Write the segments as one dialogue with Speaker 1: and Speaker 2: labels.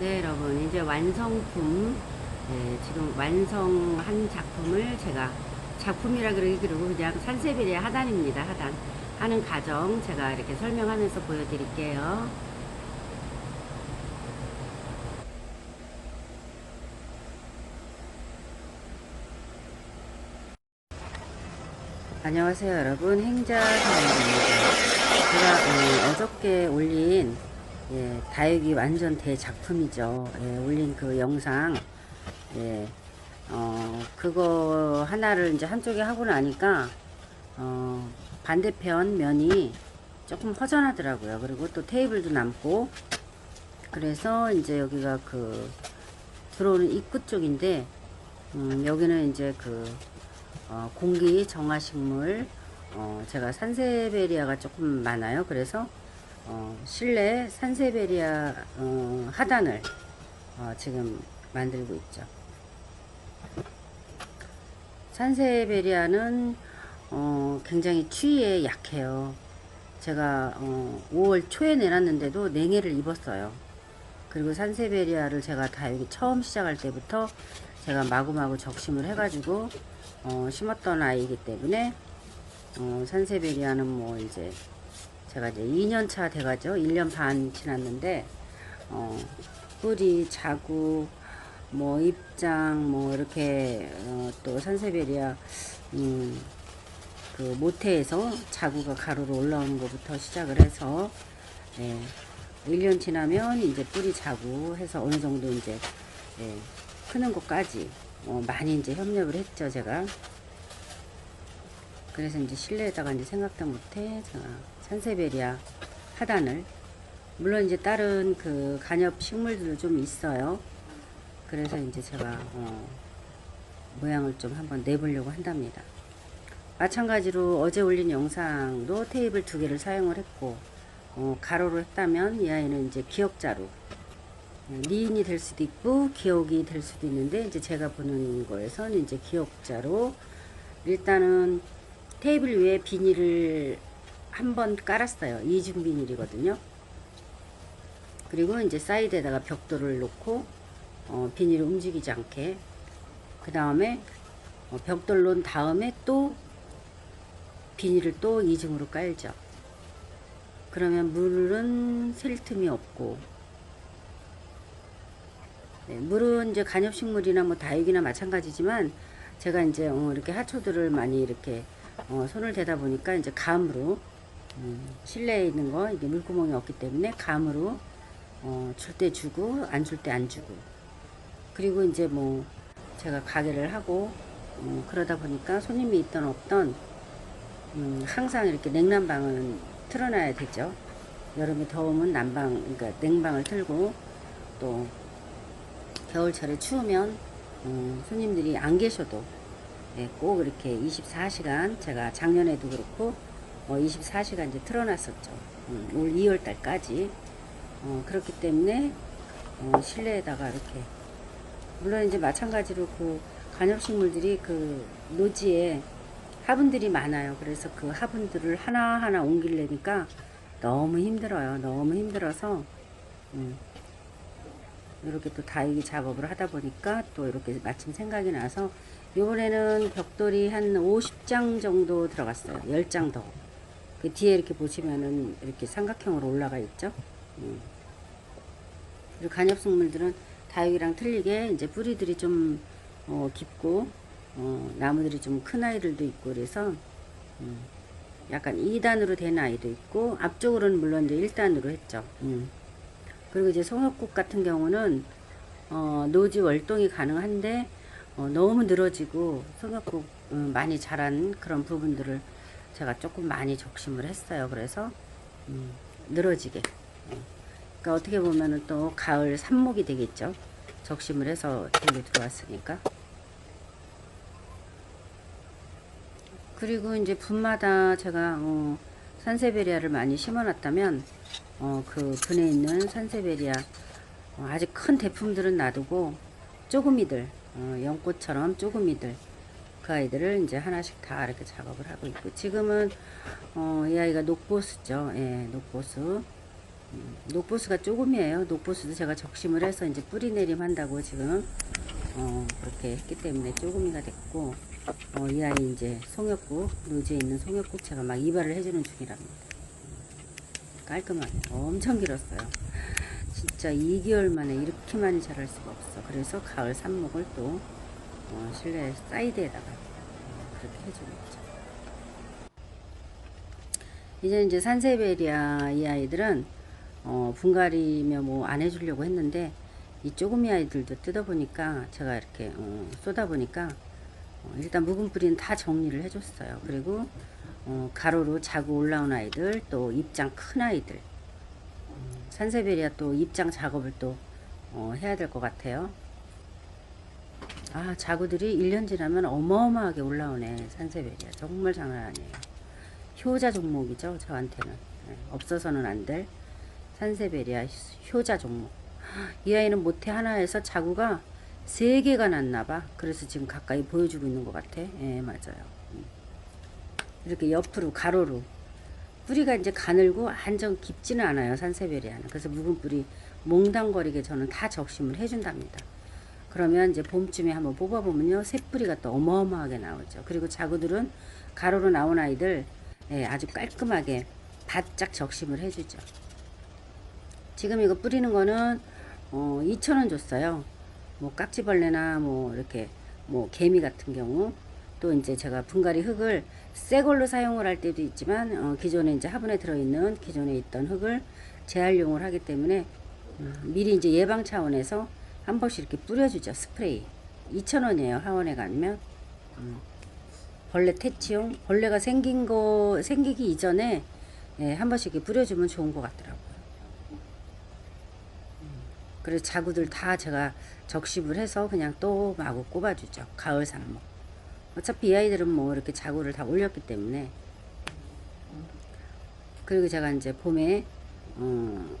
Speaker 1: 네, 여러분 이제 완성품 네, 지금 완성한 작품을 제가 작품이라 그러기 그러고 그냥 산세베리아 하단입니다. 하단 하는 과정 제가 이렇게 설명하면서 보여드릴게요. 안녕하세요 여러분 행자 사장입니다. 제가 어, 어저께 올린 예, 다육이 완전 대작품이죠. 예, 올린 그 영상, 예, 어, 그거 하나를 이제 한쪽에 하고 나니까, 어, 반대편 면이 조금 허전하더라고요. 그리고 또 테이블도 남고, 그래서 이제 여기가 그, 들어오는 입구 쪽인데, 음, 여기는 이제 그, 어, 공기 정화식물, 어, 제가 산세베리아가 조금 많아요. 그래서, 어, 실내 산세베리아 어, 하단을 어, 지금 만들고 있죠. 산세베리아는 어, 굉장히 추위에 약해요. 제가 어, 5월 초에 내놨는데도 냉해를 입었어요. 그리고 산세베리아를 제가 다 여기 처음 시작할 때부터 제가 마구마구 적심을 해가지고 어, 심었던 아이이기 때문에 어, 산세베리아는 뭐 이제 제가 이제 2년 차 돼가죠. 1년 반 지났는데, 어, 뿌리, 자구, 뭐, 입장, 뭐, 이렇게, 어, 또 산세베리아, 음, 그 모태에서 자구가 가로로 올라오는 것부터 시작을 해서, 예, 1년 지나면 이제 뿌리 자구 해서 어느 정도 이제, 예, 크는 것까지, 어, 많이 이제 협력을 했죠, 제가. 그래서 이제 실내에다가 이제 생각도 못해. 산세베리아 하단을 물론 이제 다른 그 간엽 식물들도 좀 있어요. 그래서 이제 제가 어, 모양을 좀 한번 내보려고 한답니다. 마찬가지로 어제 올린 영상도 테이블 두 개를 사용을 했고 어, 가로로 했다면 이 아이는 이제 기역자로 어, 리인이 될 수도 있고 기역이 될 수도 있는데 이제 제가 보는 거에서는 이제 기역자로 일단은 테이블 위에 비닐을 한 번 깔았어요. 이중 비닐이거든요. 그리고 이제 사이드에다가 벽돌을 놓고 어, 비닐을 움직이지 않게 그 다음에 어, 벽돌 놓은 다음에 또 비닐을 또 이중으로 깔죠. 그러면 물은 셀 틈이 없고 네, 물은 이제 간엽식물이나 뭐 다육이나 마찬가지지만 제가 이제 어, 이렇게 하초들을 많이 이렇게 어, 손을 대다 보니까 이제 감으로 음, 실내에 있는 거 이게 물구멍이 없기 때문에 감으로 어, 줄 때 주고 안 줄 때 안 주고. 그리고 이제 뭐 제가 가게를 하고 음, 그러다 보니까 손님이 있던 없던 음, 항상 이렇게 냉난방은 틀어놔야 되죠. 여름에 더우면 난방 그러니까 냉방을 틀고 또 겨울철에 추우면 음, 손님들이 안 계셔도 네, 꼭 이렇게 24시간 제가 작년에도 그렇고 어, 24시간 이제 틀어놨었죠. 음, 올 2월 달까지. 어, 그렇기 때문에 어, 실내에다가 이렇게 물론 이제 마찬가지로 그 간엽식물들이 그 노지에 화분들이 많아요. 그래서 그 화분들을 하나하나 옮기려니까 너무 힘들어요. 너무 힘들어서 음, 이렇게 또 다육이 작업을 하다 보니까 또 이렇게 마침 생각이 나서 이번에는 벽돌이 한 50장 정도 들어갔어요. 10장 더. 그 뒤에 이렇게 보시면은 이렇게 삼각형으로 올라가 있죠. 음. 그리고 간엽식물들은 다육이랑 틀리게 이제 뿌리들이 좀 어, 깊고 어, 나무들이 좀 큰 아이들도 있고 그래서 음, 약간 2단으로 된 아이도 있고 앞쪽으로는 물론 이제 1단으로 했죠. 음. 그리고 이제 송엽국 같은 경우는 어, 노지 월동이 가능한데 어, 너무 늘어지고 송엽국 음, 많이 자란 그런 부분들을 제가 조금 많이 적심을 했어요. 그래서 음, 늘어지게. 어. 그러니까 어떻게 보면은 또 가을 삽목이 되겠죠. 적심을 해서 여기 들어왔으니까. 그리고 이제 분마다 제가 어, 산세베리아를 많이 심어놨다면 어, 그 분에 있는 산세베리아 어, 아주 큰 대품들은 놔두고 쪼그미들 어, 연꽃처럼 쪼그미들 그 아이들을 이제 하나씩 다 이렇게 작업을 하고 있고 지금은 어, 이 아이가 녹보스죠. 예, 녹보스. 음, 녹보스가 조금이에요. 녹보스도 제가 적심을 해서 이제 뿌리 내림 한다고 지금 어, 그렇게 했기 때문에 조금이가 됐고 어, 이 아이 이제 송엽국 노지에 있는 송엽국 제가 막 이발을 해주는 중이랍니다. 깔끔하게 엄청 길었어요. 진짜 2개월 만에 이렇게 많이 자랄 수가 없어. 그래서 가을 삽목을 또 어, 실내 사이드에다가 어, 그렇게 해주는 거죠. 이제 이제 산세베리아 이 아이들은 어, 분갈이며 뭐 안 해주려고 했는데 이 쪼그미 아이들도 뜯어보니까 제가 이렇게 어, 쏟아 보니까 어, 일단 묵은 뿌리는 다 정리를 해줬어요. 그리고 어, 가로로 자고 올라온 아이들 또 입장 큰 아이들 음, 산세베리아 또 입장 작업을 또 어, 해야 될 것 같아요. 아 자구들이 1년 지나면 어마어마하게 올라오네 산세베리아 정말 장난 아니에요. 효자 종목이죠 저한테는 네, 없어서는 안 될 산세베리아 효자 종목. 이 아이는 모태 하나에서 자구가 세 개가 났나 봐. 그래서 지금 가까이 보여주고 있는 것 같아. 예, 맞아요. 음. 이렇게 옆으로 가로로 뿌리가 이제 가늘고 한정 깊지는 않아요. 산세베리아는. 그래서 묵은 뿌리 몽당거리게 저는 다 적심을 해준답니다. 그러면 이제 봄쯤에 한번 뽑아보면요. 새뿌리가 또 어마어마하게 나오죠. 그리고 자구들은 가로로 나온 아이들 예, 아주 깔끔하게 바짝 적심을 해주죠. 지금 이거 뿌리는 거는 어, 2,000원 줬어요. 뭐 깍지벌레나 뭐 이렇게 뭐 개미 같은 경우 또 이제 제가 분갈이 흙을 새 걸로 사용을 할 때도 있지만 어, 기존에 이제 화분에 들어있는 기존에 있던 흙을 재활용을 하기 때문에 음, 미리 이제 예방 차원에서 한 번씩 이렇게 뿌려주죠. 스프레이. 2,000원이에요 하원에 가면. 음, 벌레 퇴치용. 벌레가 생긴 거 생기기 이전에 예, 한 번씩 이렇게 뿌려주면 좋은 것 같더라고요. 그래서 자구들 다 제가 적십을 해서 그냥 또 마구 꼽아주죠. 가을 산목. 어차피 이 아이들은 뭐 이렇게 자구를 다 올렸기 때문에. 그리고 제가 이제 봄에, 어,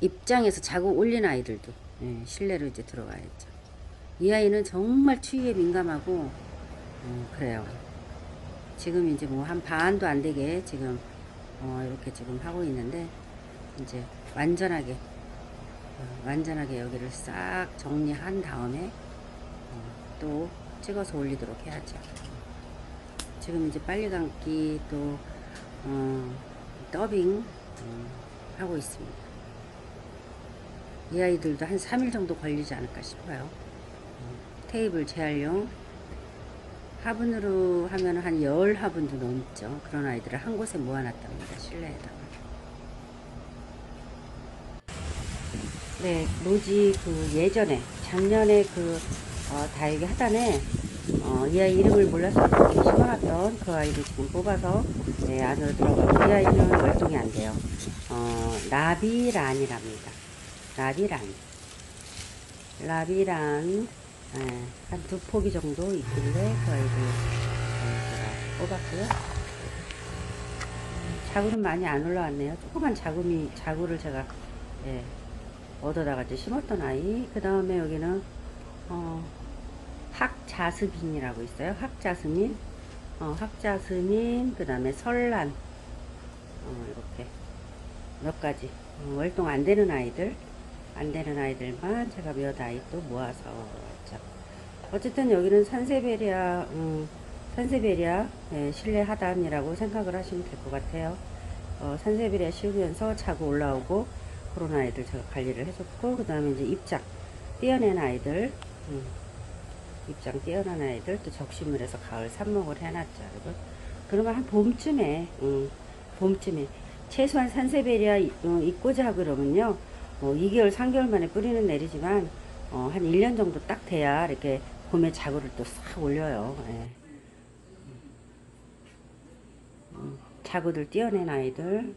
Speaker 1: 입장에서 자구 올린 아이들도, 예, 실내로 이제 들어가야죠. 이 아이는 정말 추위에 민감하고, 어, 그래요. 지금 이제 뭐 한 반도 안 되게 지금, 어, 이렇게 지금 하고 있는데, 이제 완전하게 어, 완전하게 여기를 싹 정리한 다음에 어, 또 찍어서 올리도록 해야죠. 지금 이제 빨리 감기 또 어, 더빙 음, 하고 있습니다. 이 아이들도 한 3일 정도 걸리지 않을까 싶어요. 어, 테이블 재활용 화분으로 하면 한열 화분도 넘죠. 그런 아이들을 한 곳에 모아놨답니다. 실내에다가. 네, 로지 그 예전에 작년에 그 어, 다육이 하단에 어, 이 아이 이름을 몰라서 이렇게 심어놨던 그 아이를 지금 뽑아서 네, 안으로 들어가고 이 아이는 월동이 안 돼요. 어, 라비란이랍니다. 라비란. 라비란 네, 한두 포기 정도 있길래 그 아이를 어, 제가 뽑았고요. 자구는 많이 안 올라왔네요. 조그만 자구미 자구를 제가 예, 얻어다가 이제 심었던 아이. 그 다음에 여기는, 어, 학자스민이라고 있어요. 학자스민. 어, 학자스민. 그 다음에 설란. 어, 이렇게. 몇 가지. 어, 월동 안 되는 아이들. 안 되는 아이들만 제가 몇 아이 또 모아서 왔죠. 어쨌든 여기는 산세베리아, 음, 산세베리아 예, 실내 하단이라고 생각을 하시면 될 것 같아요. 어, 산세베리아 씌우면서 자고 올라오고, 그런 아이들 제가 관리를 해줬고 그 다음에 이제 입장 떼어낸 아이들 음, 입장 떼어난 아이들 또 적심을 해서 가을 삽목을 해놨죠 여러분 그러면 한 봄쯤에 음, 봄쯤에 최소한 산세베리아 어, 입고자 그러면요 어, 2개월 3개월 만에 뿌리는 내리지만 어, 한 1년 정도 딱 돼야 이렇게 봄에 자구를 또 싹 올려요 예. 음, 자구들 떼어낸 아이들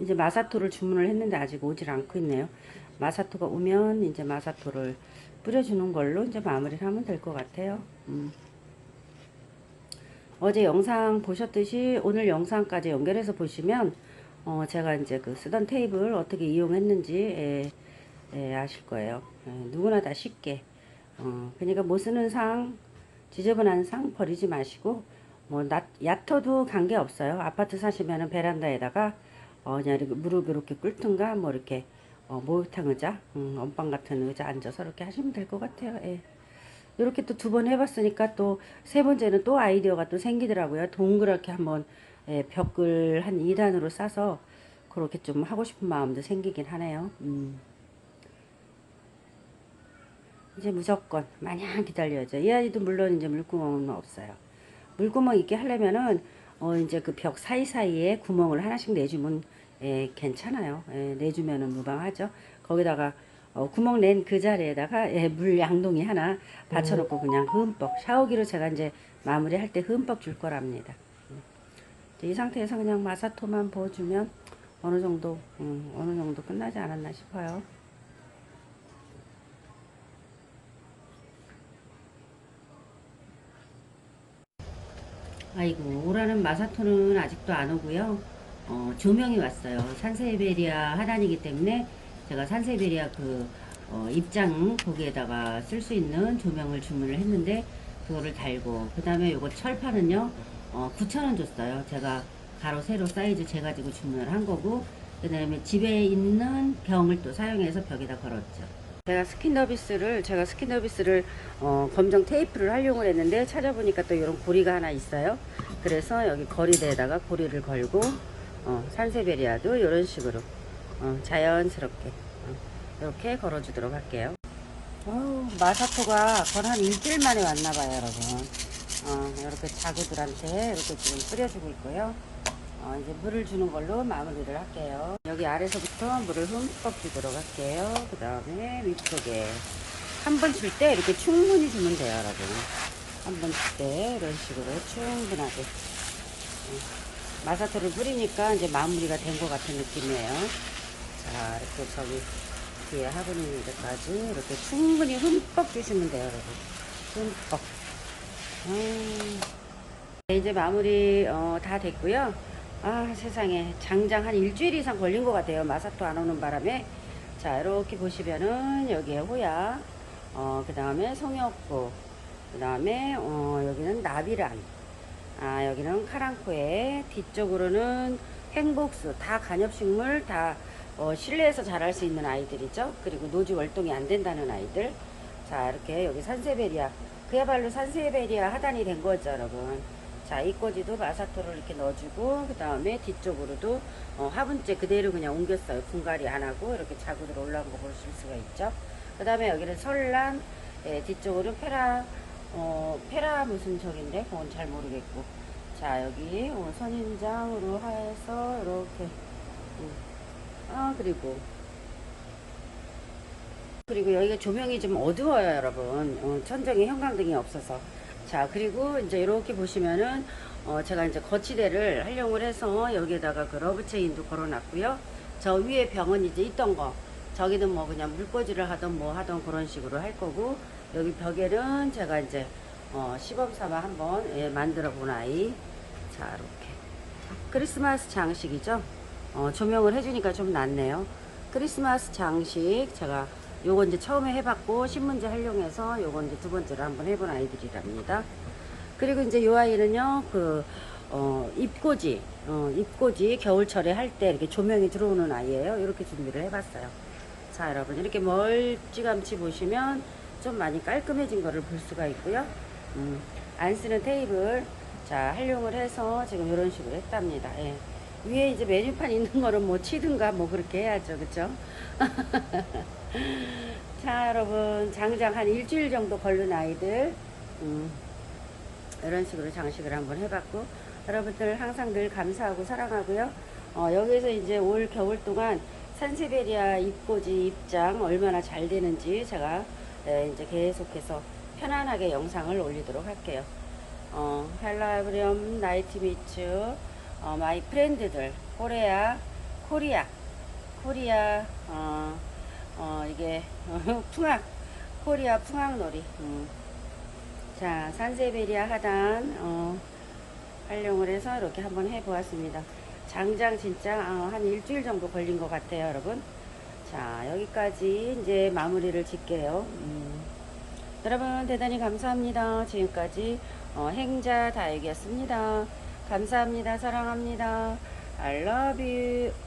Speaker 1: 이제 마사토를 주문을 했는데 아직 오질 않고 있네요. 마사토가 오면 이제 마사토를 뿌려주는 걸로 이제 마무리를 하면 될 것 같아요. 음. 어제 영상 보셨듯이 오늘 영상까지 연결해서 보시면 어 제가 이제 그 쓰던 테이블 어떻게 이용했는지 에, 에 아실 거예요. 에, 누구나 다 쉽게 어 그러니까 못 쓰는 상 지저분한 상 버리지 마시고 뭐 얕, 얕어도 관계 없어요. 아파트 사시면은 베란다에다가 어, 그냥 이렇게 무릎 이렇게 꿇든가 뭐 이렇게 어, 목욕탕 의자, 음, 언방 같은 의자 앉아서 이렇게 하시면 될 것 같아요. 예. 이렇게 또 두 번 해봤으니까 또 세 번째는 또 아이디어가 또 생기더라고요. 동그랗게 한번 예, 벽을 한 2단으로 싸서 그렇게 좀 하고 싶은 마음도 생기긴 하네요. 음. 이제 무조건 마냥 기다려야죠. 이 아이도 물론 이제 물구멍은 없어요. 물구멍 있게 하려면은 어 이제 그 벽 사이사이에 구멍을 하나씩 내주면 예, 괜찮아요. 예, 내주면은 무방하죠. 거기다가 어, 구멍 낸 그 자리에다가 예, 물 양동이 하나 받쳐놓고 그냥 흠뻑 샤워기로 제가 이제 마무리할 때 흠뻑 줄 거랍니다. 음. 이제 이 상태에서 그냥 마사토만 부어주면 어느 정도 음, 어느 정도 끝나지 않았나 싶어요. 아이고 오라는 마사토는 아직도 안 오고요. 어, 조명이 왔어요. 산세베리아 하단이기 때문에 제가 산세베리아 그 어, 입장 거기에다가 쓸 수 있는 조명을 주문을 했는데 그거를 달고 그 다음에 요거 철판은요 어, 9,000원 줬어요. 제가 가로 세로 사이즈 재가지고 주문을 한 거고 그 다음에 집에 있는 병을 또 사용해서 벽에다 걸었죠. 제가 스킨더비스를 제가 스킨더비스를 어, 검정 테이프를 활용을 했는데 찾아보니까 또 이런 고리가 하나 있어요. 그래서 여기 거리대에다가 고리를 걸고 어, 산세베리아도 이런 식으로 어, 자연스럽게 어, 이렇게 걸어주도록 할게요. 어우, 마사토가 거의 한 일주일 만에 왔나봐요, 여러분. 어, 이렇게 자구들한테 이렇게 지금 뿌려주고 있고요. 어, 이제 물을 주는 걸로 마무리를 할게요. 여기 아래서부터 물을 흠뻑 주도록 할게요. 그 다음에 위쪽에 한 번 줄 때 이렇게 충분히 주면 돼요, 여러분. 한 번 줄 때 이런 식으로 충분하게. 어, 마사토를 뿌리니까 이제 마무리가 된 것 같은 느낌이에요. 자, 이렇게 저기 뒤에 화분 있는 데까지 이렇게 충분히 흠뻑 주시면 돼요, 여러분. 흠뻑. 음. 네, 이제 마무리 어, 다 됐고요. 아 세상에 장장 한 일주일 이상 걸린 것 같아요. 마사토 안 오는 바람에 자 이렇게 보시면은 여기에 호야 어, 그 다음에 송엽구 그 다음에 어, 여기는 나비란 아 여기는 카랑코에 뒤쪽으로는 행복수 다 간엽식물 다 어, 실내에서 자랄 수 있는 아이들이죠. 그리고 노지 월동이 안 된다는 아이들. 자 이렇게 여기 산세베리아 그야말로 산세베리아 하단이 된 거죠 여러분. 자, 이 꼬지도 마사토를 이렇게 넣어주고, 그 다음에 뒤쪽으로도 어, 화분째 그대로 그냥 옮겼어요. 분갈이 안 하고, 이렇게 자구들 올라온 거 보실 수가 있죠. 그 다음에 여기는 설란, 예, 뒤쪽으로는 페라, 어, 페라 무슨 적인데, 그건 잘 모르겠고. 자, 여기 어, 선인장으로 해서, 이렇게. 음. 아, 그리고. 그리고 여기가 조명이 좀 어두워요, 여러분. 어, 천정에 형광등이 없어서. 자 그리고 이제 이렇게 보시면은 어 제가 이제 거치대를 활용을 해서 여기에다가 그 러브 체인도 걸어놨고요. 저 위에 병은 이제 있던 거. 저기는 뭐 그냥 물꽂이를 하던 뭐 하던 그런 식으로 할 거고 여기 벽에는 제가 이제 어 시범 삼아 한번 예, 만들어 본 아이. 자 이렇게. 크리스마스 장식이죠? 어 조명을 해주니까 좀 낫네요. 크리스마스 장식 제가 요거 이제 처음에 해봤고 신문지 활용해서 요거 이제 두 번째로 한번 해본 아이들이랍니다. 그리고 이제 요 아이는요 그 어, 입꼬지 어, 입꼬지 겨울철에 할 때 이렇게 조명이 들어오는 아이예요. 이렇게 준비를 해봤어요. 자 여러분 이렇게 멀찌감치 보시면 좀 많이 깔끔해진 거를 볼 수가 있고요. 음, 안 쓰는 테이블 자 활용을 해서 지금 이런 식으로 했답니다. 예. 위에 이제 메뉴판 있는 거는 뭐 치든가 뭐 그렇게 해야죠. 그쵸? 자 여러분 장장 한 일주일 정도 걸른 아이들 음, 이런 식으로 장식을 한번 해봤고 여러분들 항상 늘 감사하고 사랑하고요. 어, 여기서 이제 올 겨울 동안 산세베리아 입고지 입장 얼마나 잘 되는지 제가 네, 이제 계속해서 편안하게 영상을 올리도록 할게요. 어, 헬라브리엄 나이트 미츠 어, 마이 프렌드들 코레아 코리아 코리아 어, 어 이게 풍악 코리아 풍악놀이. 음. 자 산세베리아 하단 어, 활용을 해서 이렇게 한번 해 보았습니다. 장장 진짜 어, 한 일주일 정도 걸린 것 같아요 여러분. 자 여기까지 이제 마무리를 짓게요. 음. 여러분 대단히 감사합니다. 지금까지 어, 행자 다육이었습니다. 감사합니다. 사랑합니다. I love you